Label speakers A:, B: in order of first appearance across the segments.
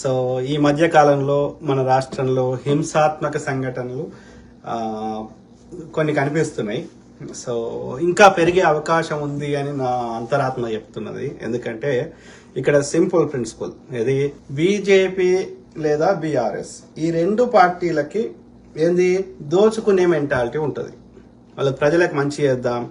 A: So ఈ మధ్య కాలంలో మన రాష్ట్రంలో హింసాత్మక సంఘటనలు కొన్ని కనిపిస్తున్నాయి. సో ఇంకా పెరిగే అవకాశం ఉంది అని నా అంతరాత్మ చెప్తున్నది. ఎందుకంటే ఇక్కడ సింపుల్ ప్రిన్సిపల్. ఇది బీజేపీ లేదా బీఆర్ఎస్ ఈ రెండు పార్టీలకి ఏంది? దోచుకునే మెంటాలిటీ ఉంటుంది. వాళ్ళు ప్రజలకు మంచి చేద్దాం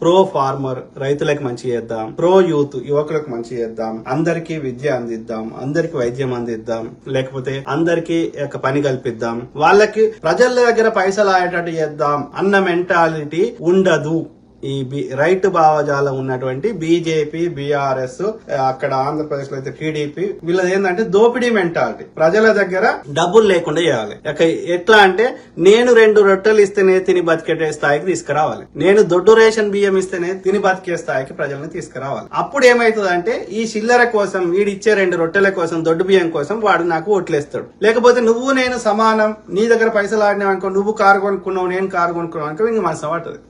A: ప్రో ఫార్మర్ రైతులకు మంచి చేద్దాం. ప్రో యూత్ యువకులకు మంచి చేద్దాం. అందరికీ విద్య అందిద్దాం. అందరికి వైద్యం అందిద్దాం. లేకపోతే అందరికి ఒక పని కల్పిద్దాం. వాళ్ళకి ప్రజల దగ్గర పైసలు ఆయేటట్టు చేద్దాం అన్న మెంటాలిటీ ఉండదు. ఈ బి- రైతు భావజాలం ఉన్నటువంటి బీజేపీ బీఆర్ఎస్ అక్కడ ఆంధ్రప్రదేశ్లో అయితే టీడీపీ వీళ్ళది ఏంటంటే దోపిడీ మెంటాలిటీ. ప్రజల దగ్గర డబ్బులు లేకుండా చేయాలి. ఎట్లా అంటే నేను రెండు రొట్టెలు ఇస్తేనే తిని బతికే స్థాయికి తీసుకురావాలి. నేను దొడ్డు రేషన్ బియ్యం ఇస్తేనే తిని బతికే స్థాయికి ప్రజల్ని తీసుకురావాలి. అప్పుడు ఏమైతుందంటే ఈ చిల్లర కోసం వీడిచ్చే రెండు రొట్టెల కోసం దొడ్డు బియ్యం కోసం వాడు నాకు ఓట్లేస్తాడు. లేకపోతే నువ్వు నేను సమానం నీ దగ్గర పైసలు ఆడినావు అనుకో నువ్వు కారు కొనుక్కున్నావు నేను కారు కొనుక్కున్నావు అనుకో ఇంక మనసు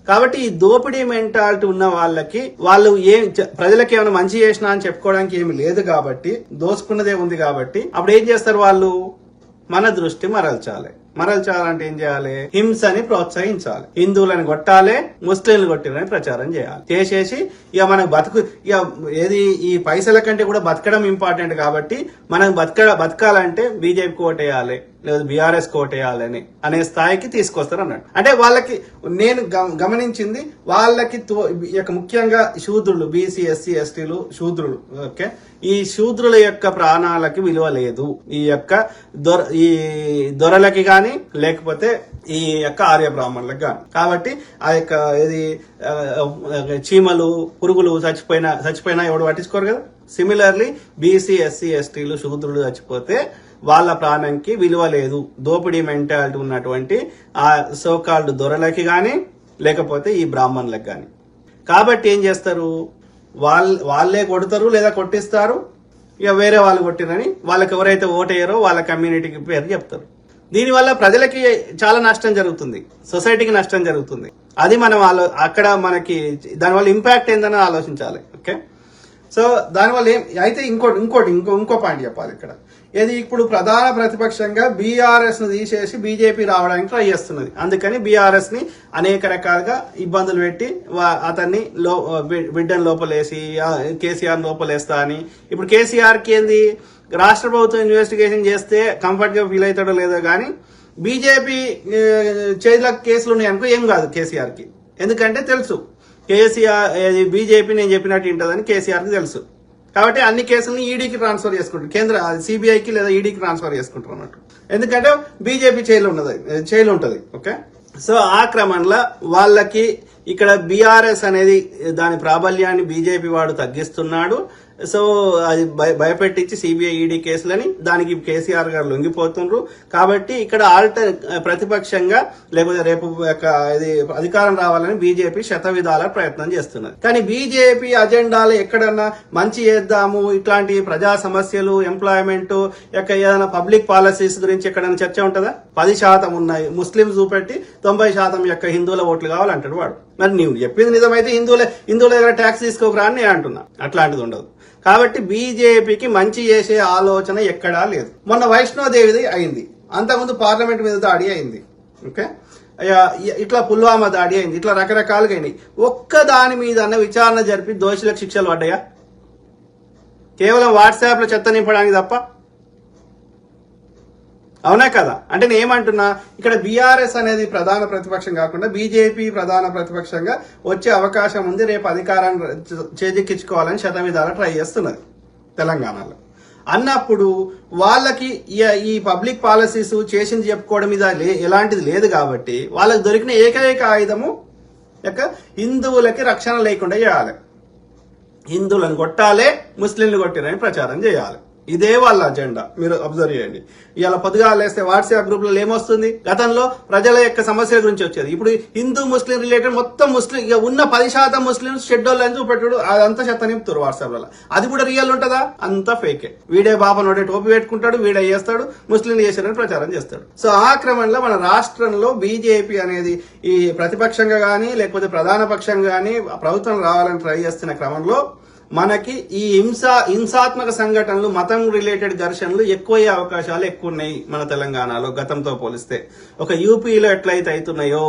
A: కాబట్టి ఈ దోపిడీ మెంటాలిటీ ఉన్న వాళ్ళకి వాళ్ళు ఏం ప్రజలకు ప్రజలకి ఏమైనా మంచి చేసినా అని చెప్పుకోవడానికి ఏమి లేదు కాబట్టి దోసుకున్నదే ఉంది కాబట్టి అప్పుడు ఏం చేస్తారు వాళ్ళు? మన దృష్టి మరల్చాలి. మరల్చాలంటే ఏం చేయాలి? హింసని ప్రోత్సహించాలి. హిందువులను కొట్టాలి ముస్లింలు కొట్టిరని ప్రచారం చేయాలి. చేసేసి ఇక మనకు బతుకు ఇక ఏది ఈ పైసల కంటే కూడా బతకడం ఇంపార్టెంట్ కాబట్టి మనం బతక బతకాలంటే బీజేపీ ఓటేయాలి లేదా బీఆర్ఎస్ కోటేయాలని అనే స్థాయికి తీసుకొస్తారు అన్నాడు అంటే వాళ్ళకి నేను గమ- గమనించింది వాళ్ళకి తో- ముఖ్యంగా శూద్రులు బీసీ ఎస్సీ ఎస్టీలు శూద్రులు ఓకే? ఈ శూద్రుల యొక్క ప్రాణాలకి విలువ లేదు. ఈ యొక్క దొర ఈ దొరలకి కానీ కానీ లేకపోతే ఈ యొక్క ఆర్య బ్రాహ్మణులకు కానీ కాబట్టి ఆ యొక్క ఇది చీమలు పురుగులు చచ్చిపోయినా చచ్చిపోయినా ఎవడు పట్టించుకోరు కదా? సిమిలర్లీ బీసీ ఎస్సీ ఎస్టీలు శూద్రులు చచ్చిపోతే వాళ్ళ ప్రాణంకి విలువ లేదు. దోపిడీ మెంటాలిటీ ఉన్నటువంటి ఆ సోకాల్డ్ దొరలకి కానీ లేకపోతే ఈ బ్రాహ్మణులకు కానీ కాబట్టి ఏం చేస్తారు? వాళ్ళ వాళ్ళే కొడతారు లేదా కొట్టిస్తారు? ఇక వేరే వాళ్ళు కొట్టిరని వాళ్ళకి ఎవరైతే ఓటేయరో వాళ్ళ కమ్యూనిటీకి పేరు చెప్తారు. దీనివల్ల ప్రజలకి చాలా నష్టం జరుగుతుంది. సొసైటీకి నష్టం జరుగుతుంది. అది మనం ఆలో అక్కడ మనకి దానివల్ల ఇంపాక్ట్ ఏందని ఆలోచించాలి. ఓకే? సో దానివల్ల ఏం అయితే ఇంకోటి ఇంకోటి ఇంకో ఇంకో పాయింట్ చెప్పాలి ఇక్కడ. ఏది ఇప్పుడు ప్రధాన ప్రతిపక్షంగా బీఆర్ఎస్ను తీసేసి బీజేపీ రావడానికి ట్రై చేస్తున్నది. అందుకని బీఆర్ఎస్ని అనేక రకాలుగా ఇబ్బందులు పెట్టి వా- అతన్ని లో బిడ్డను లోపలేసి కేసీఆర్ లోపలేస్తా అని. ఇప్పుడు కేసీఆర్కి ఏంది? రాష్ట్ర ప్రభుత్వం ఇన్వెస్టిగేషన్ చేస్తే కంఫర్ట్గా ఫీల్ అవుతాడో లేదో కానీ బీజేపీ చేతిలో కేసులు ఉన్నాయి అనుకో ఏం కాదు కేసీఆర్కి ఎందుకంటే తెలుసు. కేసీఆర్ బీజేపీ నేను చెప్పినట్టు ఉంటుందని కేసీఆర్కి తెలుసు. కాబట్టి అన్ని కేసులను ఈడీకి ట్రాన్స్ఫర్ చేసుకుంటారు. కేంద్ర సిబిఐకి లేదా ఈడీకి ట్రాన్స్ఫర్ చేసుకుంటారు అన్నట్టు. ఎందుకంటే బీజేపీ చేయలు ఉన్నది చేయలు ఉంటది. ఓకే? సో ఆ క్రమంలో వాళ్ళకి ఇక్కడ బీఆర్ఎస్ అనేది దాని ప్రాబల్యాన్ని బీజేపీ వాడు తగ్గిస్తున్నాడు. సో అది భయ- భయపెట్టించి సిబిఐ ఈడీ కేసులని దానికి కేసీఆర్ గారు లొంగిపోతుండ్రు. కాబట్టి ఇక్కడ ఆల్టర్ ప్రతిపక్షంగా లేకపోతే రేపు యొక్క ఇది అధికారం రావాలని బీజేపీ శత విధాల ప్రయత్నం చేస్తున్నది. కానీ బీజేపీ అజెండాలు ఎక్కడన్నా మంచి చేద్దాము ఇట్లాంటి ప్రజా సమస్యలు ఎంప్లాయ్మెంట్ యొక్క ఏదైనా పబ్లిక్ పాలసీస్ గురించి ఎక్కడైనా చర్చ ఉంటుందా? పది శాతం ఉన్నాయి. ముస్లిం చూపెట్టి తొంభై శాతం యొక్క హిందువుల ఓట్లు కావాలంటాడు వాడు. మరి నువ్వు చెప్పింది నిజమైతే హిందువుల హిందువుల దగ్గర ట్యాక్స్ తీసుకోకరా అని నేను అంటున్నా. అట్లాంటిది ఉండదు. కాబట్టి బీజేపీకి మంచి చేసే ఆలోచన ఎక్కడా లేదు. మొన్న వైష్ణోదేవిది అయింది. అంతకుముందు పార్లమెంట్ మీద దాడి అయింది. ఓకే? అయ్యా, ఇట్లా పుల్వామా దాడి అయింది. ఇట్లా రకరకాలుగా అయినాయి ఒక్క దాని మీద అన్న విచారణ జరిపి దోషులకు శిక్షలు పడ్డాయా? కేవలం వాట్సాప్లో చెత్త నింపడానికి తప్ప? అవునా కదా? అంటే నేను ఏమంటున్నా ఇక్కడ బీఆర్ఎస్ అనేది ప్రధాన ప్రతిపక్షం కాకుండా బీజేపీ ప్రధాన ప్రతిపక్షంగా వచ్చే అవకాశం ఉంది రేపు అధికారాన్ని చేజిక్కించుకోవాలని శతవిధాలు ట్రై చేస్తున్నది తెలంగాణలో. అన్నప్పుడు వాళ్ళకి ఈ- పబ్లిక్ పాలసీస్ చేసింది చెప్పుకోవడం మీద లే- ఎలాంటిది లేదు కాబట్టి వాళ్ళకి దొరికిన ఏకైక ఆయుధము యొక్క హిందువులకి రక్షణ లేకుండా చేయాలి. హిందువులను కొట్టాలే ముస్లింలు కొట్టిరని ప్రచారం చేయాలి. ఇదే వాళ్ళ అజెండా. మీరు అబ్జర్వ్ చేయండి. ఇలా పొద్దుగా లేస్తే వాట్సాప్ గ్రూప్లో ఏమొస్తుంది? గతంలో ప్రజల యొక్క సమస్యల గురించి వచ్చేది. ఇప్పుడు హిందూ ముస్లిం రిలేటెడ్ మొత్తం ముస్లిం ఇక ఉన్న పది శాతం ముస్లిం షెడ్యూల్ అని చూపెట్టుడు అదంతా చెత్త నింపుతారు వాట్సాప్లలో అది కూడా రియల్ ఉంటుందా? అంతా ఫేకే వీడే బాబా నోడే టోపీ పెట్టుకుంటాడు వీడే చేస్తాడు ముస్లింలు చేశారని ప్రచారం చేస్తాడు. సో ఆ క్రమంలో మన రాష్ట్రంలో బీజేపీ అనేది ఈ ప్రతిపక్షంగా కానీ లేకపోతే ప్రధాన పక్షంగా కానీ ప్రభుత్వం రావాలని ట్రై చేస్తున్న క్రమంలో మనకి ఈ హింస హింసాత్మక సంఘటనలు మతం రిలేటెడ్ ఘర్షణలు ఎక్కువయ్యే అవకాశాలు ఎక్కువ ఉన్నాయి మన తెలంగాణలో గతంతో పోలిస్తే. ఒక యూపీలో ఎట్లయితే అవుతున్నాయో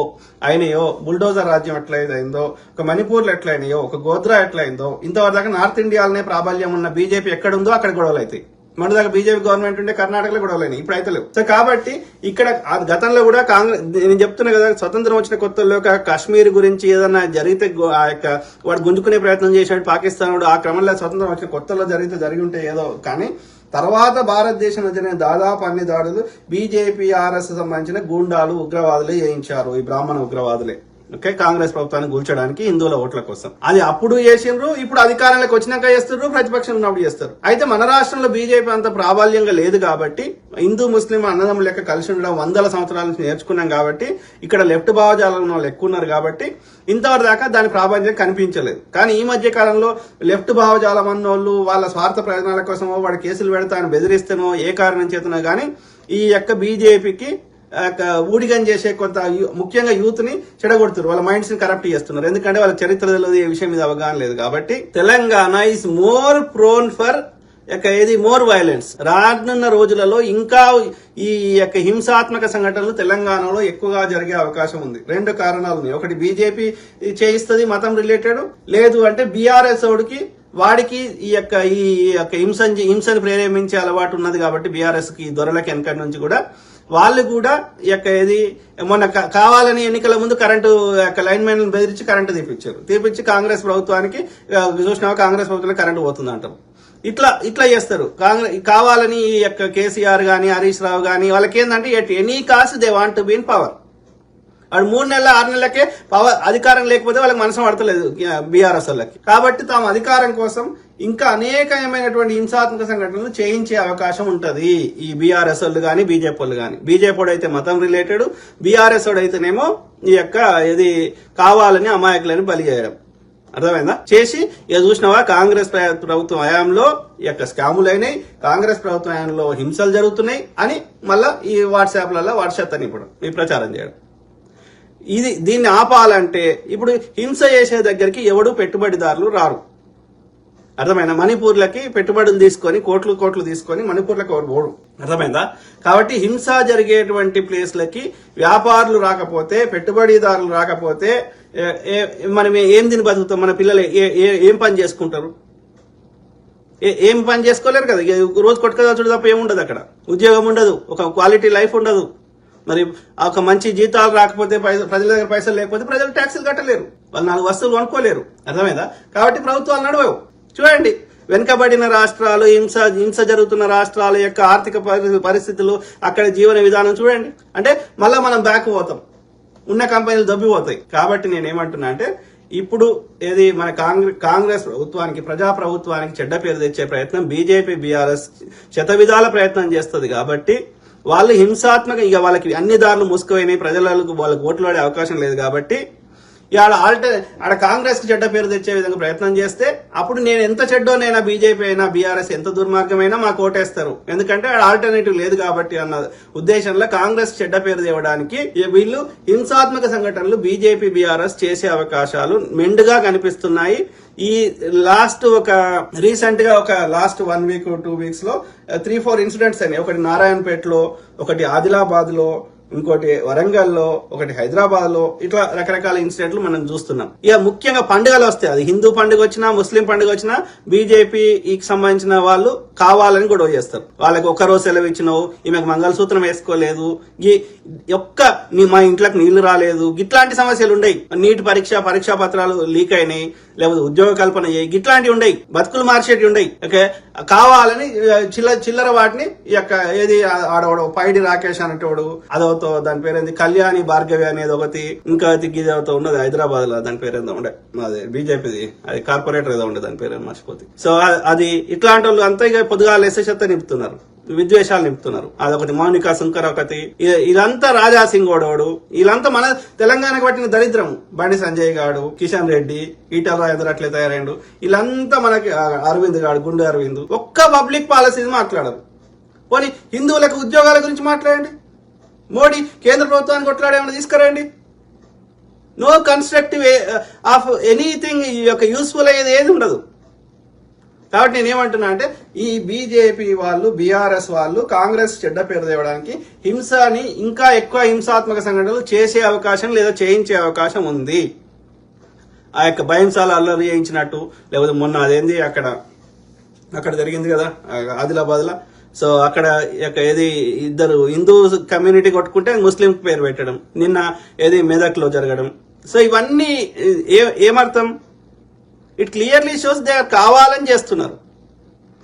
A: అయినాయో బుల్డోజర్ రాజ్యం ఎట్లయితే అయిందో ఒక మణిపూర్లో ఎట్లయినాయో ఒక గోద్రా ఎట్లయిందో ఇంతవరకు నార్త్ ఇండియాలోనే ప్రాబల్యం ఉన్న బీజేపీ ఎక్కడుందో అక్కడ గొడవలు అవుతాయి మన దగ్గర బీజేపీ గవర్నమెంట్ ఉంటే కర్ణాటకలో కూడా లేని ఇప్పుడు అయితే లేవు. సో కాబట్టి ఇక్కడ గతంలో కూడా కాంగ్రెస్ నేను చెప్తున్నా కదా స్వతంత్రం వచ్చిన కొత్తలో ఒక కాశ్మీర్ గురించి ఏదన్నా జరిగితే ఆ యొక్క వాడు గుంజుకునే ప్రయత్నం చేశాడు పాకిస్తాన్ వాడు ఆ క్రమంలో స్వతంత్రం వచ్చిన కొత్తలో జరిగితే జరిగి ఉంటే ఏదో కానీ తర్వాత భారతదేశంలో జరిగిన దాదాపు అన్ని దాడులు బీజేపీ ఆర్ఎస్ సంబంధించిన గూండాలు ఉగ్రవాదులే చేయించారు ఈ బ్రాహ్మణ ఉగ్రవాదులే. ఓకే కాంగ్రెస్ ప్రభుత్వాన్ని కూల్చడానికి హిందువుల ఓట్ల కోసం. అది అప్పుడు చేసిండ్రు ఇప్పుడు అధికారంలోకి వచ్చినాక చేస్తారు ప్రతిపక్షం ఉన్నప్పుడు చేస్తారు. అయితే మన రాష్ట్రంలో బీజేపీ అంత ప్రాబల్యంగా లేదు కాబట్టి హిందూ ముస్లిం అన్నదమ్ముల లెక్క కలిసి ఉండడం వందల సంవత్సరాల నుంచి నేర్చుకున్నాం కాబట్టి ఇక్కడ లెఫ్ట్ భావజాలం ఉన్న వాళ్ళు ఎక్కువ ఉన్నారు కాబట్టి ఇంతవరకు దాకా దాని ప్రాబల్యం కనిపించలేదు. కానీ ఈ మధ్య కాలంలో లెఫ్ట్ భావజాలం అన్నోళ్ళు వాళ్ళ స్వార్థ ప్రయోజనాల కోసమో వాడు కేసులు పెడతా అని బెదిరిస్తేనో ఏ కారణం చేతనో కానీ ఈ యొక్క బీజేపీకి ఊడిగం చేసే కొంత ముఖ్యంగా యూత్ని చెడగొడుతున్నారు వాళ్ళ మైండ్స్ని కరప్ట్ చేస్తున్నారు. ఎందుకంటే వాళ్ళ చరిత్ర తెలియదు ఈ విషయం మీద అవగాహన లేదు కాబట్టి Telangana is more prone for యొక్క ఏది? మోర్ వైలెన్స్ రానున్న రోజులలో ఇంకా ఈ యొక్క హింసాత్మక సంఘటనలు తెలంగాణలో ఎక్కువగా జరిగే అవకాశం ఉంది. రెండు కారణాలు ఉన్నాయి. ఒకటి బీజేపీ చేయిస్తుంది మతం రిలేటెడ్ లేదు అంటే బీఆర్ఎస్ ఓడికి వాడికి ఈ యొక్క ఈ యొక్క హింసని హింసని ప్రేరేపించే అలవాటు ఉన్నది కాబట్టి బీఆర్ఎస్కి దొరలకి వెనకటి నుంచి కూడా వాళ్ళు కూడా ఈ యొక్క ఇది మొన్న కావాలని ఎన్నికల ముందు కరెంటు యొక్క లైన్ మ్యాన్ బెదిరించి కరెంటు తీపిచ్చారు. తీపిచ్చి కాంగ్రెస్ ప్రభుత్వానికి ఆ, కాంగ్రెస్ ప్రభుత్వం కరెంటు పోతుంది అంటారు ఇట్లా ఇట్లా చేస్తారు. కాంగ్రెస్ కావాలని ఈ యొక్క కేసీఆర్ కానీ హరీష్ రావు కానీ వాళ్ళకి ఏంటంటే at any cost they want to be in power. వాడు మూడు నెలల ఆరు నెలలకే పవర్ అధికారం లేకపోతే వాళ్ళకి మనసు పడతలేదు బీఆర్ఎస్ వాళ్ళకి. కాబట్టి తాము అధికారం కోసం ఇంకా అనేకమైనటువంటి హింసాత్మక సంఘటనలు చేయించే అవకాశం ఉంటుంది. ఈ బీఆర్ఎస్ వాళ్ళు కానీ బీజేపీ వాళ్ళు కానీ బీజేపీ అయితే మతం రిలేటెడ్ బీఆర్ఎస్ అయితేనేమో ఈ యొక్క ఇది కావాలని అమాయకులని బలి చేయడం. అర్థమైందా? చేసి ఇక చూసినావా కాంగ్రెస్ ప్రభుత్వం హయాంలో ఈ యొక్క స్కాములు అయినాయి. కాంగ్రెస్ ప్రభుత్వం హయాంలో హింసలు జరుగుతున్నాయి అని మళ్ళా ఈ వాట్సాప్లలో వాట్సాప్ అని ఇప్పుడు ఈ ప్రచారం చేయడం. ఇది దీన్ని ఆపాలంటే ఇప్పుడు హింస చేసే దగ్గరికి ఎవడు పెట్టుబడిదారులు రారు. అర్థమైందా? మణిపూర్లకి పెట్టుబడులు తీసుకొని కోట్లు కోట్లు తీసుకొని మణిపూర్లకు ఎవరు పోడు అర్థమైందా? కాబట్టి హింస జరిగేటువంటి ప్లేస్లకి వ్యాపారులు రాకపోతే పెట్టుబడిదారులు రాకపోతే ఏ- మనం ఏం తిని బతుకుతాం? మన పిల్లలు ఏ- ఏ- ఏం పని చేసుకుంటారు? ఏం పని చేసుకోలేరు కదా? రోజు కొట్టుకోదాల్చుడు తప్ప ఏముండదు అక్కడ. ఉద్యోగం ఉండదు. ఒక క్వాలిటీ లైఫ్ ఉండదు. మరి ఒక మంచి జీతాలు రాకపోతే ప్రజల దగ్గర పైసలు లేకపోతే ప్రజలు ట్యాక్సులు కట్టలేరు. వాళ్ళు నాలుగు వస్తువులు కొనుక్కోలేరు. అర్థమైందా? కాబట్టి ప్రభుత్వాలు నడవవు. చూడండి వెనుకబడిన రాష్ట్రాలు హింస హింస జరుగుతున్న రాష్ట్రాల యొక్క ఆర్థిక పరిస్థితులు అక్కడ జీవన విధానం చూడండి. అంటే మళ్ళీ మనం బ్యాక్ పోతాం. ఉన్న కంపెనీలు దొబ్బిపోతాయి కాబట్టి నేను ఏమంటున్నా అంటే ఇప్పుడు ఏది మన కాంగ్రెస్ కాంగ్రెస్ ప్రభుత్వానికి ప్రజా ప్రభుత్వానికి చెడ్డ పేరు తెచ్చే ప్రయత్నం బీజేపీ బీఆర్ఎస్ శత విధాల ప్రయత్నం చేస్తుంది కాబట్టి వాళ్ళు హింసాత్మక ఇక వాళ్ళకి అన్ని దారులు మూసుకుపోయినాయి ప్రజలకు వాళ్ళకి ఓట్లు పడే అవకాశం లేదు కాబట్టి ఇవాళ ఆల్టర్ ఆడ కాంగ్రెస్కి చెడ్డ పేరు తెచ్చే విధంగా ప్రయత్నం చేస్తే అప్పుడు నేను ఎంత చెడ్డోనైనా బీజేపీ అయినా బీఆర్ఎస్ ఎంత దుర్మార్గమైనా మాకు ఓటేస్తారు. ఎందుకంటే ఆడ ఆల్టర్నేటివ్ లేదు కాబట్టి అన్న ఉద్దేశంలో కాంగ్రెస్ చెడ్డ పేరు తేవడానికి వీళ్ళు హింసాత్మక సంఘటనలు బీజేపీ బీఆర్ఎస్ చేసే అవకాశాలు మెండుగా కనిపిస్తున్నాయి. ఈ లాస్ట్ ఒక రీసెంట్గా ఒక లాస్ట్ వన్ వీక్ టూ వీక్స్లో త్రీ ఫోర్ ఇన్సిడెంట్స్ అయినాయి. ఒకటి నారాయణపేటలో ఒకటి ఆదిలాబాద్లో ఇంకోటి వరంగల్లో ఒకటి హైదరాబాద్లో ఇట్లా రకరకాల ఇన్సిడెంట్లు మనం చూస్తున్నాం. ఇక ముఖ్యంగా పండుగలు వస్తాయి. అది హిందూ పండుగ వచ్చినా ముస్లిం పండుగ వచ్చినా బీజేపీకి సంబంధించిన వాళ్ళు కావాలని గొడవ చేస్తారు. వాళ్ళకి ఒక రోజు సెలవు ఇచ్చినావు ఈమెకు మంగళసూత్రం వేసుకోలేదు ఈ ఒక్క మా ఇంట్లోకి నీళ్ళు రాలేదు ఇట్లాంటి సమస్యలు ఉండయి. నీటి పరీక్ష పరీక్షా పత్రాలు లీక్ అయినాయి లేకపోతే ఉద్యోగ కల్పన అయ్యాయి ఇట్లాంటివి ఉండయి. బతుకులు మార్చేటివి ఉండయి. ఓకే? కావాలని చిల్లర చిల్లర వాటిని ఈ యొక్క ఏది ఆడవాడు పైడి రాకేష్ అనేటోడు అదవుతో దాని పేరు ఏంది? కళ్యాణి భార్గవి అనేది ఒకటి ఇంకా దిగ్గిదేవతో ఉన్నది హైదరాబాద్లో దాని పేరు ఏందో ఉండే. అది బీజేపీది అది కార్పొరేటర్ ఏదో ఉండే దాని పేరు మర్చిపోతే. సో అది ఇట్లాంటి వాళ్ళు అంతా ఇక పొద్దుగా చెత్త నింపుతున్నారు. విద్వేషాలు నింపుతున్నారు. అదొకటి మౌనిక శంకర్ ఒకటి. ఇదంతా రాజా సింగ్ ఓడోడు వీళ్ళంతా మన తెలంగాణకు పట్టిన దరిద్రం. బండి సంజయ్ గాడు కిషన్ రెడ్డి ఈటల రాజేందర్ అట్లే తయారైండు. వీళ్ళంతా మనకి అరవింద్ గాడు గుండె అరవింద్. ఒక్క పబ్లిక్ పాలసీ మాట్లాడరు. పోనీ హిందువులకు ఉద్యోగాల గురించి మాట్లాడండి. మోడీ కేంద్ర ప్రభుత్వాన్ని కొట్లాడేమైనా తీసుకురండి? నో కన్స్ట్రక్టివ్ ఆఫ్ ఎనీథింగ్ ఈ యొక్క యూస్ఫుల్ అయ్యేది ఏది ఉండదు. కాబట్టి నేనేమంటున్నా అంటే ఈ బీజేపీ వాళ్ళు బీఆర్ఎస్ వాళ్ళు కాంగ్రెస్ చెడ్డ పేరు తేవడానికి హింసని ఇంకా ఎక్కువ హింసాత్మక సంఘటనలు చేసే అవకాశం లేదా చేయించే అవకాశం ఉంది. ఆ యొక్క భయంసాల అల్లరి చేయించినట్టు లేకపోతే మొన్న అదేంది అక్కడ అక్కడ జరిగింది కదా ఆదిలాబాద్లో. సో అక్కడ ఏది ఇద్దరు హిందూ కమ్యూనిటీ కొట్టుకుంటే ముస్లిం పేరు పెట్టడం నిన్న ఏది మెదక్లో జరగడం. సో ఇవన్నీ ఏ ఏమర్థం? ఇట్ క్లియర్లీ షోస్ దే కావాలని చేస్తున్నారు.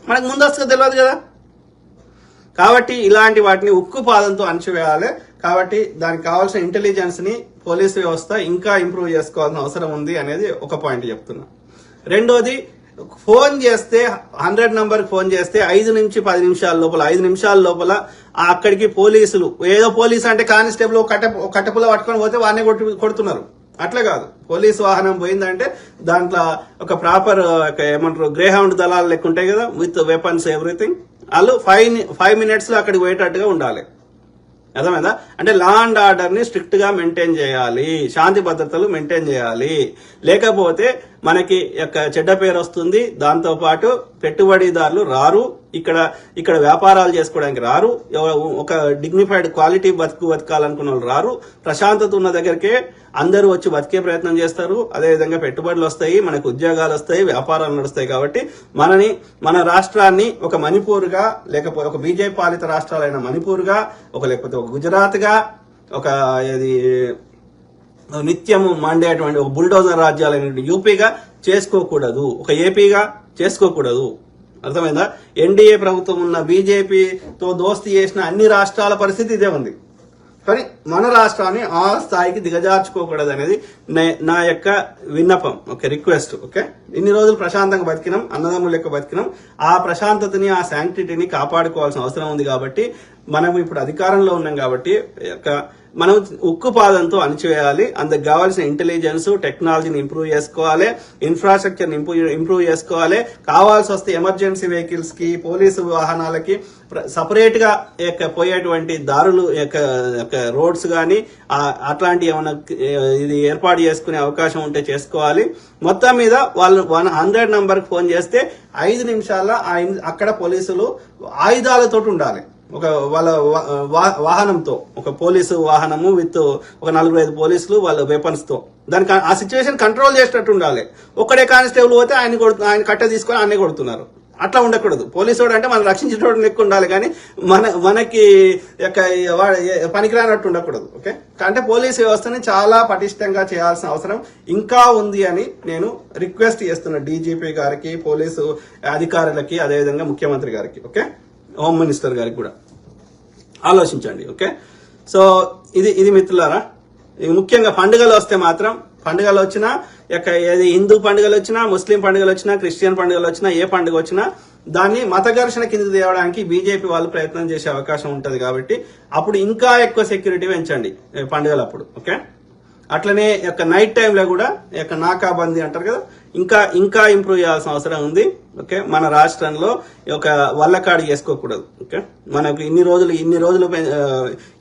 A: మనకు ముందస్తుగా తెలియదు కదా? కాబట్టి ఇలాంటి వాటిని ఉక్కు పాదంతో అణచివేయాలి. కాబట్టి దానికి కావాల్సిన ఇంటెలిజెన్స్ని పోలీస్ వ్యవస్థ ఇంకా ఇంప్రూవ్ చేసుకోవాల్సిన అవసరం ఉంది అనేది ఒక పాయింట్ చెప్తున్నా. రెండోది ఫోన్ చేస్తే హండ్రెడ్ నంబర్ ఫోన్ చేస్తే ఐదు నుంచి పది నిమిషాల లోపల ఐదు నిమిషాల లోపల అక్కడికి పోలీసులు ఏదో పోలీసు అంటే కానిస్టేబుల్ ఒక కట్ట కట్టెపుల పట్టుకొని పోతే వాడిని కొట్టు కొడుతున్నారు. అట్లా కాదు. పోలీసు వాహనం పోయిందంటే దాంట్లో ఒక ప్రాపర్ ఏమంటారు గ్రే హౌండ్ దళాలు లెక్క ఉంటాయి కదా విత్ వెపన్స్ ఎవ్రీథింగ్. వాళ్ళు ఫైవ్ ఫైవ్ మినిట్స్లో అక్కడికి పోయేటట్టుగా ఉండాలి. అర్థమైందా? అంటే లా అండ్ ఆర్డర్ని స్ట్రిక్ట్గా మెయింటైన్ చేయాలి. శాంతి భద్రతలు మెయింటైన్ చేయాలి. లేకపోతే మనకి యొక్క చెడ్డ పేరు వస్తుంది. దాంతోపాటు పెట్టుబడిదారులు రారు. ఇక్కడ ఇక్కడ వ్యాపారాలు చేసుకోవడానికి రారు. ఒక డిగ్నిఫైడ్ క్వాలిటీ బతుకు బతకాలనుకున్న వాళ్ళు రారు. ప్రశాంతత ఉన్న దగ్గరికే అందరూ వచ్చి బతికే ప్రయత్నం చేస్తారు. అదేవిధంగా పెట్టుబడులు వస్తాయి మనకు ఉద్యోగాలు వస్తాయి వ్యాపారాలు నడుస్తాయి కాబట్టి మనని మన రాష్ట్రాన్ని ఒక మణిపూర్గా లేకపోతే ఒక బీజేపీ పాలిత రాష్ట్రాలైన మణిపూర్గా ఒక లేకపోతే ఒక గుజరాత్గా ఒక ఇది నిత్యము మండేటువంటి ఒక బుల్డోజర్ రాజ్యాలైనటువంటి యూపీగా చేసుకోకూడదు. ఒక ఏపీగా చేసుకోకూడదు. అర్థమైందా? ఎన్డీఏ ప్రభుత్వం ఉన్న బీజేపీతో దోస్తీ చేసిన అన్ని రాష్ట్రాల పరిస్థితి ఇదే ఉంది. కానీ మన రాష్ట్రాన్ని ఆ స్థాయికి దిగజార్చుకోకూడదు అనేది నా యొక్క విన్నపం. Okay request. ఓకే? ఇన్ని రోజులు ప్రశాంతంగా బతికినాం అన్నదమ్ముల యొక్క బతికినాం. ఆ ప్రశాంతతని ఆ శాంక్టిటీని కాపాడుకోవాల్సిన అవసరం ఉంది కాబట్టి మనం ఇప్పుడు అధికారంలో ఉన్నాం కాబట్టి మనం ఉక్కు పాదంతో అణిచివేయాలి. అందుకు కావాల్సిన ఇంటెలిజెన్స్ టెక్నాలజీని ఇంప్రూవ్ చేసుకోవాలి. ఇన్ఫ్రాస్ట్రక్చర్ ఇంప్రూవ్ చేసుకోవాలి. కావాల్సి వస్తే ఎమర్జెన్సీ వెహికల్స్కి పోలీసు వాహనాలకి సపరేట్గా యొక్క పోయేటువంటి దారులు యొక్క రోడ్స్ కానీ అట్లాంటి ఏమైనా ఇది ఏర్పాటు చేసుకునే అవకాశం ఉంటే చేసుకోవాలి. మొత్తం మీద వాళ్ళు వన్ హండ్రెడ్ నంబర్ ఫోన్ చేస్తే ఐదు నిమిషాల్లో ఆ అక్కడ పోలీసులు ఆయుధాలతో ఉండాలి. ఒక వాళ్ళ వాహనంతో ఒక పోలీసు వాహనము విత్ ఒక నలుగురు ఐదు పోలీసులు వాళ్ళ వెపన్స్తో. దానికి ఆ సిచ్యువేషన్ కంట్రోల్ చేసినట్టు ఉండాలి. ఒక్కడే కానిస్టేబుల్ పోతే ఆయన కొడుతు ఆయన కట్టె తీసుకొని ఆయనే కొడుతున్నారు. అట్లా ఉండకూడదు. పోలీసు వాడు అంటే మనం రక్షించేటోడు లెక్క ఉండాలి కానీ మన మనకి యొక్క పనికిరానట్టు ఉండకూడదు. ఓకే? అంటే పోలీసు వ్యవస్థని చాలా పటిష్టంగా చేయాల్సిన అవసరం ఇంకా ఉంది అని నేను రిక్వెస్ట్ చేస్తున్నా డీజీపీ గారికి పోలీసు అధికారులకి అదేవిధంగా ముఖ్యమంత్రి గారికి. ఓకే? హోమ్ మినిస్టర్ గారికి కూడా. ఆలోచించండి ఓకే? సో ఇది ఇది మిత్రులారా ముఖ్యంగా పండుగలు వస్తే మాత్రం పండుగలు వచ్చినా యొక్క ఏది హిందూ పండుగలు వచ్చినా ముస్లిం పండుగలు వచ్చినా క్రిస్టియన్ పండుగలు వచ్చినా ఏ పండుగ వచ్చినా దాన్ని మత ఘర్షణ కింద తేవడానికి బీజేపీ వాళ్ళు ప్రయత్నం చేసే అవకాశం ఉంటుంది కాబట్టి అప్పుడు ఇంకా ఎక్కువ సెక్యూరిటీ పెంచండి పండుగలప్పుడు ఓకే? అట్లనే యొక్క నైట్ టైంలో కూడా యొక్క నాకాబందీ అంటారు కదా ఇంకా ఇంకా ఇంప్రూవ్ చేయాల్సిన అవసరం ఉంది. ఓకే మన రాష్ట్రంలో ఒక యొక్క వల్లకాడు చేసుకోకూడదు. ఓకే మనకు ఇన్ని రోజులు ఇన్ని రోజులు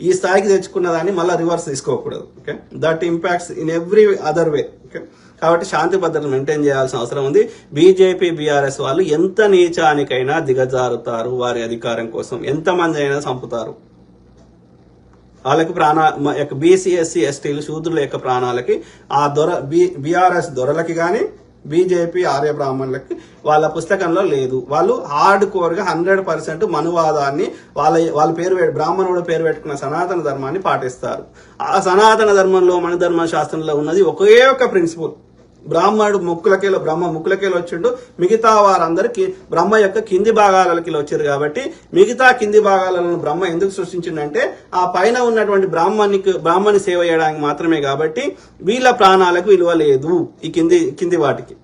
A: ఈ స్థాయికి తెచ్చుకున్న దాన్ని మళ్ళీ రివర్స్ తీసుకోకూడదు. Okay that impacts in every other way okay కాబట్టి శాంతి భద్రతను మెయింటైన్ చేయాల్సిన అవసరం ఉంది. బీజేపీ బీఆర్ఎస్ వాళ్ళు ఎంత నీచానికైనా దిగజారుతారు వారి అధికారం కోసం. ఎంతమంది అయినా చంపుతారు. వాళ్ళకి ప్రాణ యొక్క బీసీ ఎస్సీ ఎస్టీలు శూద్రుల యొక్క ప్రాణాలకి ఆ దొర బి బీఆర్ఎస్ దొరలకి కానీ బీజేపీ ఆర్య బ్రాహ్మణులకి వాళ్ళ పుస్తకంలో లేదు. వాళ్ళు హార్డ్ కోర్గా హండ్రెడ్ పర్సెంట్ మనువాదాన్ని వాళ్ళ వాళ్ళ పేరు బ్రాహ్మణుడు పేరు పెట్టుకున్న సనాతన ధర్మాన్ని పాటిస్తారు. ఆ సనాతన ధర్మంలో మన ధర్మ శాస్త్రంలో ఉన్నది ఒకే ఒక ప్రిన్సిపల్ బ్రాహ్మణుడు ముక్కులకేలో బ్రహ్మ ముక్కులకేలో వచ్చిండు. మిగతా వారందరికి బ్రహ్మ యొక్క కింది భాగాలకి వచ్చారు కాబట్టి మిగతా కింది భాగాలను బ్రహ్మ ఎందుకు సృష్టించిందంటే ఆ పైన ఉన్నటువంటి బ్రాహ్మణికి బ్రాహ్మణి సేవ చేయడానికి మాత్రమే కాబట్టి వీళ్ళ ప్రాణాలకు విలువ లేదు ఈ కింది కింది వాటికి.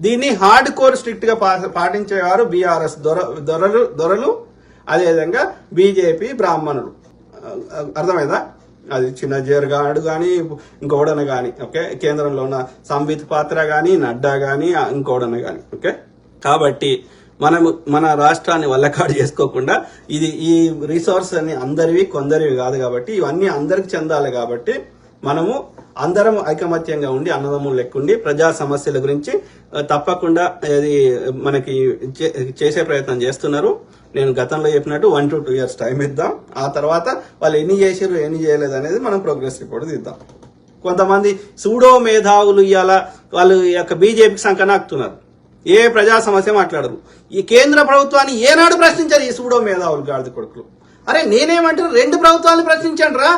A: దీన్ని హార్డ్ కోర్ స్ట్రిక్ట్గా పా- పాటించేవారు బీఆర్ఎస్ దొర దొరలు దొరలు అదేవిధంగా బీజేపీ బ్రాహ్మణులు. అర్థమైందా? అది చిన్న జేర్గాడు కానీ ఇంకోడన కానీ ఓకే? కేంద్రంలో ఉన్న సంబిత్ పాత్ర కానీ నడ్డా కానీ ఇంకోడన కానీ ఓకే? కాబట్టి మనము మన రాష్ట్రాన్ని వల్లకాడు చేసుకోకుండా ఇది ఈ రిసోర్స్ అన్ని అందరివి కొందరివి కాదు కాబట్టి ఇవన్నీ అందరికి చెందాలి కాబట్టి మనము అందరం ఐకమత్యంగా ఉండి అన్నదమ్ములు లెక్కుండి ప్రజా సమస్యల గురించి తప్పకుండా ఇది మనకి చే- చేసే ప్రయత్నం చేస్తున్నారు. నేను గతంలో చెప్పినట్టు one to two years time ఇద్దాం. ఆ తర్వాత వాళ్ళు ఎన్ని చేసారు ఎన్ని చేయలేదు అనేది మనం ప్రోగ్రెస్ రిపోర్ట్ తీద్దాం. కొంతమంది సూడో మేధావులు ఇవాళ వాళ్ళు ఈ యొక్క బీజేపీకి సంకనాక్తున్నారు. ఏ ప్రజా సమస్య మాట్లాడరు ఈ కేంద్ర ప్రభుత్వాన్ని ఏనాడు ప్రశ్నించారు ఈ సూడో మేధావులు గాడిద కొడుకులు. అరే నేనేమంటారు రెండు ప్రభుత్వాలను ప్రశ్నించండి రా.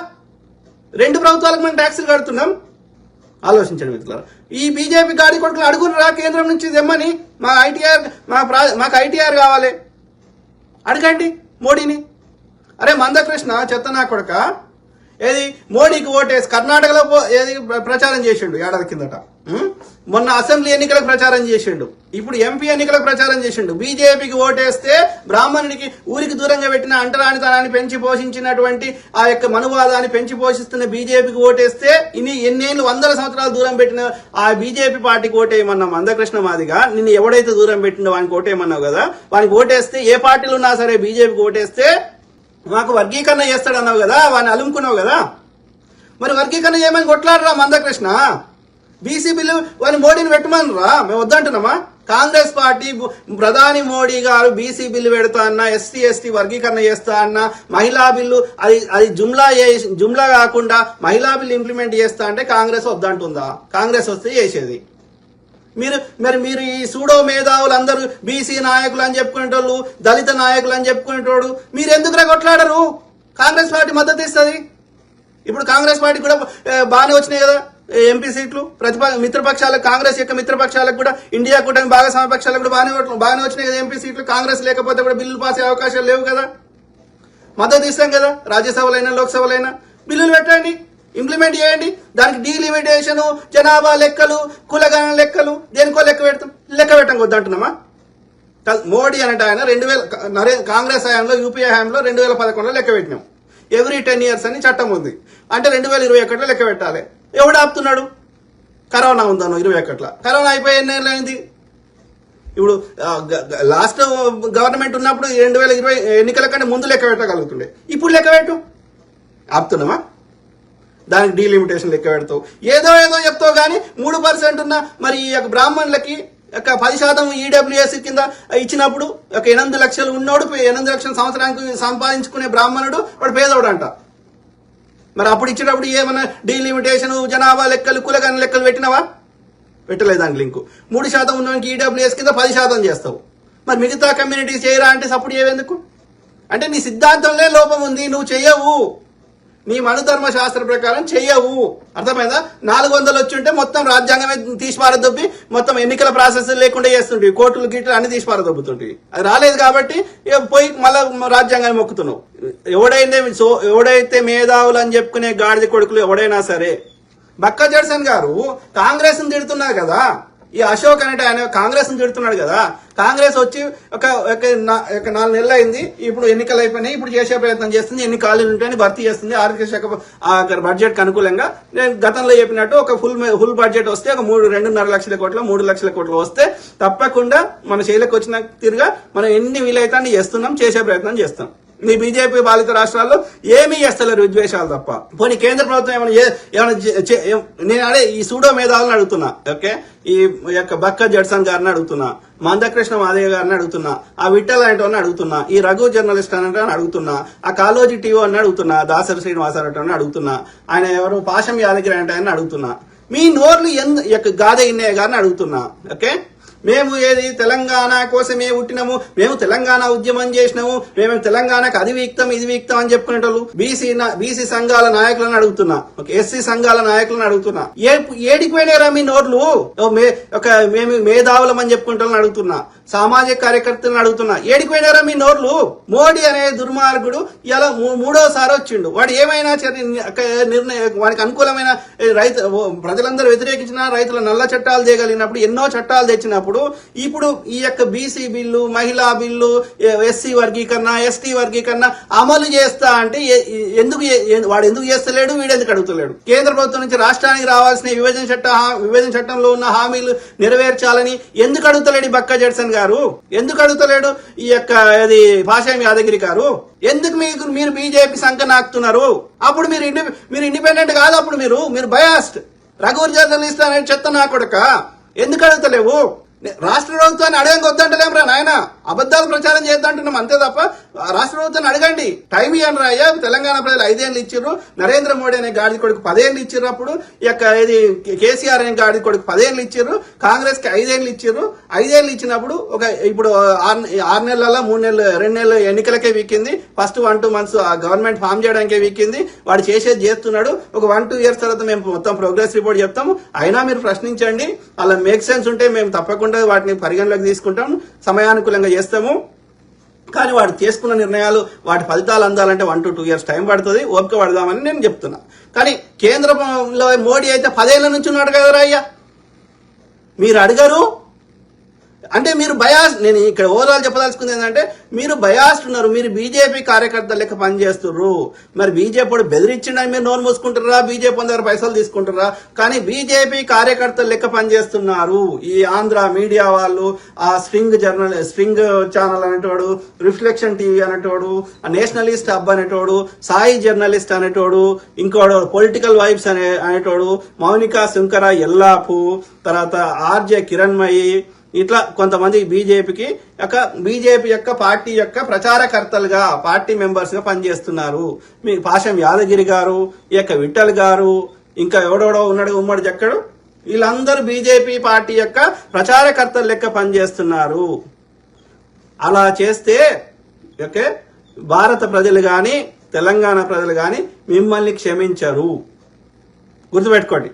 A: రెండు ప్రభుత్వాలకు మనం ట్యాక్సులు కడుతున్నాం. ఆలోచించండి మిత్రులారా. ఈ బీజేపీ గాడి కొడుకులు అడుగునరా కేంద్రం నుంచి తెమ్మని. మా ఐటీఆర్ మా ప్రా మాకు ఐటీఆర్ కావాలి. అడగండి మోడీని. అరే మందకృష్ణ చెత్త నా కొడక? ఏది మోడీకి ఓటేసి కర్ణాటకలో పో- ఏది ప్ర- ప్రచారం చేసిండు ఏడాది కిందట. మొన్న అసెంబ్లీ ఎన్నికలకు ప్రచారం చేసిండు. ఇప్పుడు ఎంపీ ఎన్నికలకు ప్రచారం చేసిండు. బీజేపీకి ఓటేస్తే బ్రాహ్మణుడికి ఊరికి దూరంగా పెట్టిన అంటరానితనాన్ని పెంచి పోషించినటువంటి ఆ యొక్క మనువాదాన్ని పెంచి పోషిస్తున్న బీజేపీకి ఓటేస్తే ఇన్ని ఎన్నేళ్ళు వందల సంవత్సరాలు దూరం పెట్టిన ఆ బీజేపీ పార్టీకి ఓటేయమన్న. మందకృష్ణ మాదిగా. నిన్ను ఎవడైతే దూరం పెట్టిండో వానికి ఓటేయమన్నావు కదా వానికి ఓటేస్తే ఏ పార్టీలు ఉన్నా సరే బీజేపీకి ఓటేస్తే మాకు వర్గీకరణ చేస్తాడన్నావు కదా వాడిని అలుముకున్నావు కదా. మరి వర్గీకరణ చేయమని కొట్లాడరా మందకృష్ణ? బీసీ బిల్లు మోడీని పెట్టమనరా? మేము వద్దంటున్నామా? కాంగ్రెస్ పార్టీ ప్రధాని మోడీ గారు బీసీ బిల్లు పెడతా అన్న ఎస్టీ ఎస్టీ వర్గీకరణ చేస్తా అన్న మహిళా బిల్లు అది అది జుమ్లా జుమ్లా కాకుండా మహిళా బిల్లు ఇంప్లిమెంట్ చేస్తా అంటే కాంగ్రెస్ వద్దంటుందా? కాంగ్రెస్ వస్తే చేసేది. మీరు మరి మీరు ఈ సూడో మేధావులు అందరూ బీసీ నాయకులు అని చెప్పుకునేటోళ్ళు దళిత నాయకులు అని చెప్పుకునేటోడు మీరు ఎందుకు కొట్లాడరు? కాంగ్రెస్ పార్టీ మద్దతు ఇస్తుంది. ఇప్పుడు కాంగ్రెస్ పార్టీ కూడా బాగానే వచ్చినాయి కదా. ఎంపీ సీట్లు? ప్రతిపక్ష మిత్రపక్షాలకు కాంగ్రెస్ యొక్క మిత్రపక్షాలకు కూడా ఇండియా కూటమి భాగస్వామ్య పక్షాలకు కూడా బాగానే బాగానే వచ్చినాయి కదా ఎంపీ సీట్లు. కాంగ్రెస్ లేకపోతే కూడా బిల్లులు పాస్ అయ్యే అవకాశాలు లేవు కదా. మద్దతు ఇస్తాం కదా రాజ్యసభలైనా లోక్సభలైనా. బిల్లులు పెట్టండి ఇంప్లిమెంట్ చేయండి. దానికి డీలిమిటేషన్ జనాభా లెక్కలు కులగణ లెక్కలు దేనికో లెక్క పెడతాం. లెక్క పెట్టం వద్దంటున్నామా? అంటున్నామా మోడీ అనేట ఆయన రెండు వేల కాంగ్రెస్ హయాంలో యూపీఏ హయాంలో రెండు వేల పదకొండులో లెక్క పెట్టినాం. ఎవ్రీ టెన్ ఇయర్స్ అని చట్టం ఉంది. అంటే రెండు వేల ఇరవై ఒకటిలో లెక్క పెట్టాలి. ఎవడు ఆపుతున్నాడు? కరోనా ఉందను ఇరవై ఒకట్ల. కరోనా అయిపోయి ఎన్ని అయింది? ఇప్పుడు లాస్ట్ గవర్నమెంట్ ఉన్నప్పుడు రెండు వేల ఇరవై ఎన్నికల కంటే ముందు లెక్క పెట్టగలుగుతుండే. ఇప్పుడు లెక్క పెట్టు. ఆపుతున్నామా దానికి డీలిమిటేషన్ లెక్క పెడతావు. ఏదో ఏదో చెప్తావు కానీ మూడు పర్సెంట్ ఉన్న మరి ఈ యొక్క బ్రాహ్మణులకి ఒక పది శాతం ఈడబ్ల్యూఎస్ కింద ఇచ్చినప్పుడు ఒక ఎనిమిది లక్షలు ఉన్నోడు ఎనిమిది లక్షల సంవత్సరానికి సంపాదించుకునే బ్రాహ్మణుడు వాడు పేదోడు అంట మరి అప్పుడు ఇచ్చేటప్పుడు ఏమన్నా డీలిమిటేషన్ జనాభా లెక్కలు కులగన లెక్కలు పెట్టినావా? పెట్టలేదు దాని లింకు మూడు శాతం ఉన్నవానికి ఈడబ్ల్యూఎస్ కింద పది శాతం చేస్తావు. మరి మిగతా కమ్యూనిటీస్ చేయరా అంటే సపోర్ట్ చేయవెందుకు అంటే నీ సిద్ధాంతంలో లోపం ఉంది నువ్వు చేయవు. నీ మనుధర్మ శాస్త్ర ప్రకారం చెయ్యవు. అర్థమైందా? నాలుగు వందలు వచ్చి ఉంటే మొత్తం రాజ్యాంగమే తీసి పారదొబ్బి మొత్తం ఎన్నికల ప్రాసెస్ లేకుండా చేస్తుంటివి కోర్టులు గిట్లు అన్ని తీసి అది రాలేదు కాబట్టి పోయి మళ్ళా రాజ్యాంగాన్ని మొక్కుతున్నావు. ఎవడైతే సో ఎవడైతే మేధావులు అని చెప్పుకునే గాడిద కొడుకులు ఎవడైనా సరే బక్క జడ్సన్ గారు కాంగ్రెస్ తిడుతున్నారు కదా. ఈ అశోక్ అనేట ఆయన కాంగ్రెస్ తిడుతున్నాడు కదా. కాంగ్రెస్ వచ్చి ఒక ఒక నాలుగు నెలలు అయింది. ఇప్పుడు ఎన్నికలు అయిపోయినాయి. ఇప్పుడు చేసే ప్రయత్నం చేస్తుంది. ఎన్ని ఖాళీలు ఉంటాయని భర్తీ చేస్తుంది. ఆర్థిక శాఖ ఆ బడ్జెట్ అనుకూలంగా నేను గతంలో చెప్పినట్టు ఒక ఫుల్ ఫుల్ బడ్జెట్ వస్తే ఒక మూడు రెండున్నర లక్షల కోట్ల మూడు లక్షల కోట్లు వస్తే తప్పకుండా మన శైలికి వచ్చిన తీరుగా మనం ఎన్ని వీలైతే అన్ని చేస్తున్నాం చేసే ప్రయత్నం చేస్తాం. నీ బీజేపీ బాధిత రాష్ట్రాల్లో ఏమీ చేస్తలేరు విద్వేషాలు తప్ప. పోనీ కేంద్ర ప్రభుత్వం ఏమైనా ఏమైనా చే- నేను అడే ఈ సూడో మేధావులను అడుగుతున్నా ఓకే? ఈ యొక్క బక్క జడ్సన్ గారిని అడుగుతున్నా మందకృష్ణ మాదయ్య గారిని అడుగుతున్నా ఆ విఠల్ అనేటోని అడుగుతున్నా ఈ రఘు జర్నలిస్ట్ అనేట అడుగుతున్నా ఆ కాలోజీ టీవీ అని అడుగుతున్నా దాసరి శ్రీనివాసరావు అని అడుగుతున్నా ఆయన ఎవరు? పాశం యాదగిరి అంటే అడుగుతున్నా. మీ నోర్లు ఎందు యొక్క గాదే ఇన్నయ్య గారిని అడుగుతున్నా ఓకే? మేము ఏది తెలంగాణ కోసమే పుట్టినము మేము తెలంగాణ ఉద్యమం చేసినాము మేము తెలంగాణకు అది వీక్తం ఇది వీక్తం అని చెప్పుకునేటోళ్ళు బీసీ బీసీ సంఘాల నాయకులను అడుగుతున్నా. ఒక ఎస్సీ సంఘాల నాయకులను అడుగుతున్నా. ఏ ఏడికిపోయినారా మీ నోర్లు? మే ఒక మేము మేధావులం అని చెప్పుకుంటామని అడుగుతున్నా. సామాజిక కార్యకర్తలను అడుగుతున్నా. ఏడిపోయినారా మీ నోర్లు? మోడీ అనే దుర్మార్గుడు ఇలా మూడోసారి వచ్చిండు. వాడు ఏమైనా చర్య- నిర్ణయం వాడికి అనుకూలమైన రైతు ప్రజలందరూ వ్యతిరేకించిన రైతుల నల్ల చట్టాలు చేయగలిగినప్పుడు ఎన్నో చట్టాలు తెచ్చినప్పుడు చేసినప్పుడు ఇప్పుడు ఈ యొక్క బీసీ బిల్లు మహిళా బిల్లు ఎస్సీ వర్గీకరణ ఎస్టీ వర్గీకరణ అమలు చేస్తా అంటే ఎందుకు వాడు ఎందుకు చేస్తలేడు? వీడు ఎందుకు అడుగుతలేడు? కేంద్ర ప్రభుత్వం నుంచి రాష్ట్రానికి రావాల్సిన విభజన చట్ట విభజన చట్టంలో ఉన్న హామీలు నెరవేర్చాలని ఎందుకు అడుగుతలేడు బక్క జడ్సన్ గారు? ఎందుకు అడుగుతలేడు ఈ యొక్క అది భాషా యాదగిరి గారు? ఎందుకు మీకు మీరు బీజేపీ సంఖ నాకుతున్నారు? అప్పుడు మీరు ఇండి మీరు ఇండిపెండెంట్ కాదు అప్పుడు మీరు మీరు బయాస్ట్ రఘువర్ జర్నలిస్ట్ అనే చెత్త నా కొడక. ఎందుకు అడుగుతలేవు? రాష్ట్ర ప్రభుత్వాన్ని అడగంగా వద్దంటలేం రా నాయన. అబద్ధాలు ప్రచారం చేద్దంటున్నాం అంతే తప్ప రాష్ట్ర ప్రభుత్వాన్ని అడగండి. టైం ఇవ్వండి రా అయ్యా. తెలంగాణ ప్రజలు ఐదేళ్ళు ఇచ్చిర్రు. నరేంద్ర మోడీ అనే గాడి కొడుకు పదేళ్ళు ఇచ్చిర్రు అప్పుడు. యొక్క ఇది కేసీఆర్ అనే గాడి కొడుకు పదేళ్ళు ఇచ్చిర్రు. కాంగ్రెస్కి ఐదేళ్ళు ఇచ్చిర్రు. ఐదేళ్ళు ఇచ్చినప్పుడు ఒక ఇప్పుడు ఆరు ఆరు నెలల మూడు నెలలు రెండు నెలలు ఎన్నికలకే వీకింది ఫస్ట్ వన్ టూ మంత్స్ ఆ గవర్నమెంట్ ఫామ్ చేయడానికే వీకింది వాడు చేసేది చేస్తున్నాడు. ఒక వన్ టూ ఇయర్స్ తర్వాత మేము మొత్తం ప్రోగ్రెస్ రిపోర్ట్ చెప్తాము. అయినా మీరు ప్రశ్నించండి. అలా మేక్ సెన్స్ ఉంటే మేము తప్పకుండా వాటిని పరిగణలోకి తీసుకుంటాం సమయానుకూలంగా చేస్తాము. కానీ వాడు చేసుకున్న నిర్ణయాలు వాటి ఫలితాలు అందాలంటే one to two years time పడుతుంది. ఓపిక పడదామని నేను చెప్తున్నా. కానీ కేంద్రంలో మోడీ అయితే పదేళ్ళ నుంచి ఉన్నాడు కదరా అయ్యా? మీరు అడగరు? అంటే మీరు బయాస్ నేను ఇక్కడ ఓవరాల్ చెప్పదలుచుకుంది ఏంటంటే మీరు బయాస్డ్ ఉన్నారు మీరు బీజేపీ కార్యకర్త లెక్క పనిచేస్తున్నారు మరి బీజేపీ వాడు బెదిరించిండని మీరు నోరు మూసుకుంటారా బీజేపీ దగ్గర పైసలు తీసుకుంటారా కానీ బీజేపీ కార్యకర్తలు లెక్క పనిచేస్తున్నారు. ఈ ఆంధ్ర మీడియా వాళ్ళు ఆ స్ట్రింగ్ జర్నల్ స్ట్రింగ్ ఛానల్ అనేటోడు రిఫ్లెక్షన్ టీవీ అనేటోడు ఆ నేషనలిస్ట్ హబ్ అనేటోడు సాయి జర్నలిస్ట్ అనేటోడు ఇంకోడు పొలిటికల్ వైబ్స్ అనే అనేటోడు మౌనిక శంకర ఎల్లాపు తర్వాత ఆర్జే కిరణ్మయి ఇట్లా కొంతమంది బీజేపీకి యొక్క బీజేపీ యొక్క పార్టీ యొక్క ప్రచారకర్తలుగా పార్టీ మెంబర్స్గా పనిచేస్తున్నారు. మీ పాశం యాదగిరి గారు ఈ యొక్క విఠల్ గారు ఇంకా ఎవడెవడో ఉన్నాడు ఉమ్మడి చెక్కడు వీళ్ళందరూ బీజేపీ పార్టీ యొక్క ప్రచారకర్తలు లెక్క పనిచేస్తున్నారు. అలా చేస్తే ఓకే భారత ప్రజలు కానీ తెలంగాణ ప్రజలు కానీ మిమ్మల్ని క్షమించరు. గుర్తుపెట్టుకోండి.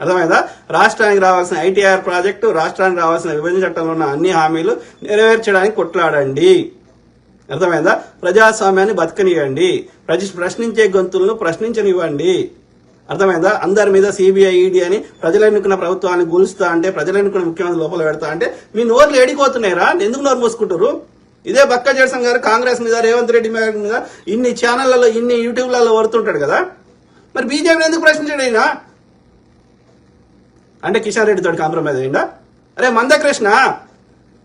A: అర్థమైందా? రాష్ట్రానికి రావాల్సిన ఐటీఆర్ ప్రాజెక్టు రాష్ట్రానికి రావాల్సిన విభజన చట్టంలో ఉన్న అన్ని హామీలు నెరవేర్చడానికి కొట్లాడండి. అర్థమైందా? ప్రజాస్వామ్యాన్ని బతకనివ్వండి ప్రజ ప్రశ్నించే గొంతులను ప్రశ్నించనివ్వండి. అర్థమైందా? అందరి మీద సిబిఐ ఈడీ అని ప్రజలు ఎన్నుకున్న ప్రభుత్వాన్ని గులుస్తా అంటే ప్రజలు ఎన్నుకున్న ముఖ్యమంత్రి లోపల పెడతా అంటే మీ నోర్లు ఏడిపోతున్నాయిరా ఎందుకు నోరు మూసుకుంటారు ఇదే బక్క జడ్సన్ గారు కాంగ్రెస్ మీద రేవంత్ రెడ్డి మీద ఇన్ని ఛానళ్ళలో ఇన్ని యూట్యూబ్లలో వరుతుంటాడు కదా. మరి బీజేపీ ఎందుకు ప్రశ్నించాడు అయినా అంటే కిషన్ రెడ్డి తోటి కాంప్రమైజ్ అయిందా? అరే మందకృష్ణ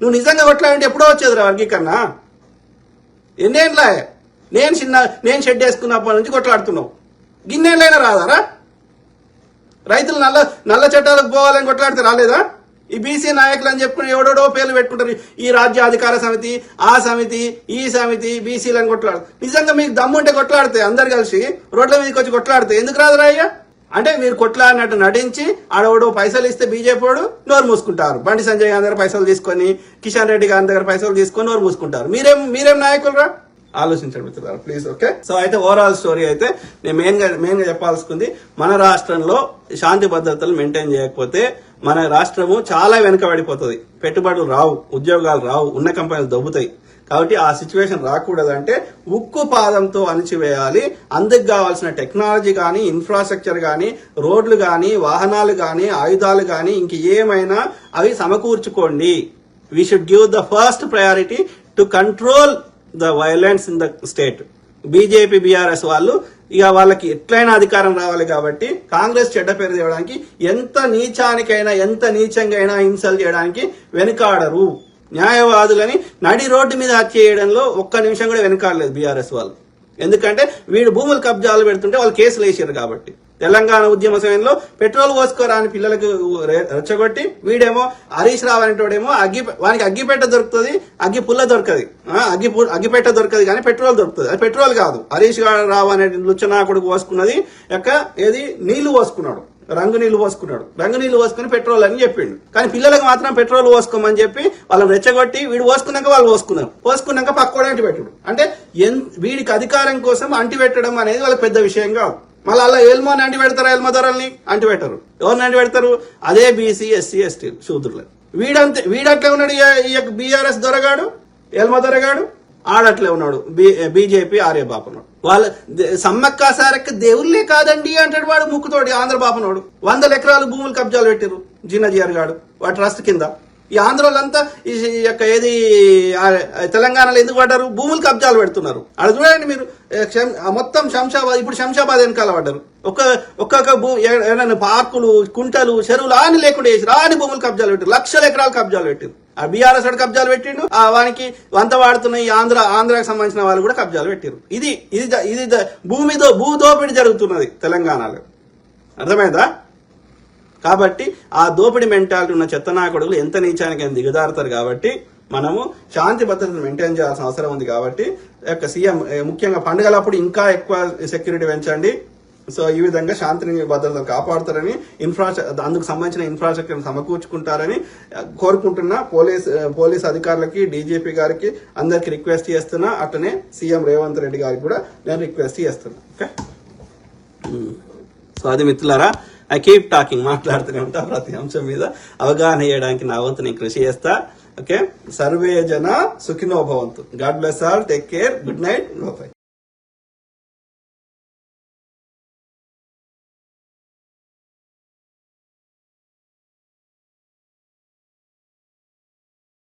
A: నువ్వు నిజంగా కొట్లాడంటే ఎప్పుడో వచ్చేదిరా వర్గీకరణ? ఎన్నేళ్ళ నేను చిన్న నేను షెడ్ వేసుకున్నప్పటి నుంచి కొట్లాడుతున్నావు. గిన్నెలైనా రాదారా? రైతులు నల్ల నల్ల చట్టాలకు పోవాలని కొట్లాడితే రాలేదా? ఈ బీసీ నాయకులు అని చెప్పుకుని ఎవడోడో పేర్లు పెట్టుకుంటారు. ఈ రాజ్య అధికార సమితి ఆ సమితి ఈ సమితి బీసీలను కొట్లాడు. నిజంగా మీకు దమ్ముంటే కొట్లాడితే అందరు కలిసి రోడ్ల మీదకి వచ్చి కొట్లాడితే ఎందుకు రాదురా అయ్యా? అంటే మీరు కొట్లాడినట్టు నటించి ఆడవాడు పైసలు ఇస్తే బీజేపీ వాడు నోరు మూసుకుంటారు. బండి సంజయ్ గారి దగ్గర పైసలు తీసుకొని కిషన్ రెడ్డి గారి దగ్గర పైసలు తీసుకొని నోరు మూసుకుంటారు. మీరేం మీరేం నాయకులు రా? ఆలోచించండి మిత్రులారా ప్లీజ్ ఓకే? సో అయితే ఓవరాల్ స్టోరీ అయితే నేను మెయిన్గా మెయిన్గా చెప్పాల్సింది మన రాష్ట్రంలో శాంతి భద్రతలు మెయింటైన్ చేయకపోతే మన రాష్ట్రము చాలా వెనుకబడిపోతుంది. పెట్టుబడులు రావు ఉద్యోగాలు రావు ఉన్న కంపెనీలు దొబ్బుతాయి. కాబట్టి ఆ సిచ్యువేషన్ రాకూడదంటే ఉక్కు పాదంతో అణిచివేయాలి. అందుకు కావాల్సిన టెక్నాలజీ కానీ ఇన్ఫ్రాస్ట్రక్చర్ కానీ రోడ్లు కానీ వాహనాలు కానీ ఆయుధాలు కానీ ఇంక ఏమైనా అవి సమకూర్చుకోండి. We should give the first priority to control the violence in the state BJP BRS వాళ్ళు ఇక వాళ్ళకి ఎట్లయినా అధికారం రావాలి కాబట్టి కాంగ్రెస్ చెడ్డ పేరు తేవడానికి ఎంత నీచానికైనా ఎంత నీచంగా అయినా హింసలు చేయడానికి వెనుకాడరు. న్యాయవాదులని నడి రోడ్డు మీద హత్య చేయడంలో ఒక్క నిమిషం కూడా వెనకాడలేదు బీఆర్ఎస్ వాళ్ళు. ఎందుకంటే వీడు భూములు కబ్జాలు పెడుతుంటే వాళ్ళు కేసులు వేసారు కాబట్టి. తెలంగాణ ఉద్యమ సమయంలో పెట్రోల్ పోసుకోరా అని పిల్లలకు రెచ్చగొట్టి వీడేమో హరీష్ రావు అనేటోడేమో అగ్గి వానికి అగ్గిపెట్ట దొరుకుతుంది అగ్గి పుల్ల దొరకదు. అగ్గి అగ్గిపెట్ట దొరకదు కానీ పెట్రోల్ దొరుకుతుంది. అది పెట్రోల్ కాదు. హరీష్ రావు అనే లుచ్చనాకుడు పోసుకున్నది యొక్క ఏది? నీళ్ళు పోసుకున్నాడు రంగు నీళ్ళు పోసుకున్నాడు. రంగు నీళ్ళు పోసుకుని పెట్రోల్ అని చెప్పిండు. కానీ పిల్లలకు మాత్రం పెట్రోల్ పోసుకోమని చెప్పి వాళ్ళని రెచ్చగొట్టి వీడు పోసుకున్నాక వాళ్ళు పోసుకున్నారు. పోసుకున్నాక పక్కోడు అంటి పెట్టడు. అంటే ఎన్ వీడికి అధికారం కోసం అంటి పెట్టడం అనేది వాళ్ళకి పెద్ద విషయం కాదు. మళ్ళీ అలా ఎల్మోని అంటి పెడతారా ఏల్మో ధరల్ని? అంటి పెట్టరు. ఎవరిని అంటి పెడతారు? అదే బీసీ ఎస్సీ ఎస్టీ శూద్రులు. వీడంతే వీడట్లే ఉన్నాడు ఈ- యొక్క బీఆర్ఎస్ దొరగాడు ఎల్మ దొరగాడు ఆడట్లే ఉన్నాడు బీజేపీ ఆర్య ఉన్నాడు. వాళ్ళ దే- సమ్మక్క సారక్క దేవుళ్ళే కాదండి అంటాడు వాడు ముక్కుతోడు ఆంధ్రబాబునోడు వందల ఎకరాలు భూములు కబ్జాలు పెట్టిరు జిన్నజిఆర్ గాడు వాటి ట్రస్ట్ కింద. ఈ ఆంధ్రోళ్ళంతా ఈ ఈ యొక్క ఏది తెలంగాణలో ఎందుకు పడ్డారు? భూములు కబ్జాలు పెడుతున్నారు. అక్కడ చూడండి మీరు శం- మొత్తం శంషాబాద్ ఇప్పుడు శంషాబాద్ వెనకాల పడ్డారు. ఒక్క ఒక్కొక్క భూ ఏమైనా పార్కులు కుంటలు చెరువులు ఆని లేకుండా వేసి రాని భూములు కబ్జాలు పెట్టారు లక్షల ఎకరాలు కబ్జాలు పెట్టారు బీఆర్ఎస్ వాడు కబ్జాలు పెట్టిండు. ఆ వానికి వంత వాడుతున్న ఈ ఆంధ్ర ఆంధ్రాకి సంబంధించిన వాళ్ళు కూడా కబ్జాలు పెట్టారు ఇది ఇది ఇది భూమితో భూ భూదోపిడి జరుగుతున్నది తెలంగాణలో. అర్థమైందా? కాబట్టి ఆ దోపిడి మెంటాలిటీ ఉన్న చెత్తనాకుడులు ఎంత నీచానికి దిగజారుతారు కాబట్టి మనము శాంతి భద్రతను మెయింటైన్ చేయాల్సిన అవసరం ఉంది కాబట్టి యొక్క సీఎం ముఖ్యంగా పండుగలప్పుడు ఇంకా ఎక్కువ సెక్యూరిటీ పెంచండి. సో ఈ విధంగా శాంతిని భద్రతను కాపాడుతారని ఇన్ఫ్రాస్ట్రక్చర్ అందుకు సంబంధించిన ఇన్ఫ్రాస్ట్రక్చర్ సమకూర్చుకుంటారని కోరుకుంటున్నా పోలీస్ పోలీస్ అధికారులకి డీజీపీ గారికి అందరికి రిక్వెస్ట్ చేస్తున్నా. అట్లనే సీఎం రేవంత్ రెడ్డి గారికి కూడా నేను రిక్వెస్ట్ చేస్తున్నా. Okay so hmm. అది మిత్రులారా ఐ కీప్ టాకింగ్ మాట్లాడుతూనే ఉంటా ప్రతి అంశం మీద. అవగాహన చేయడానికి నా వంతు నేను కృషి చేస్తా. ఓకే సర్వే జన సుఖినో భవంతు. God bless all take care good night no bye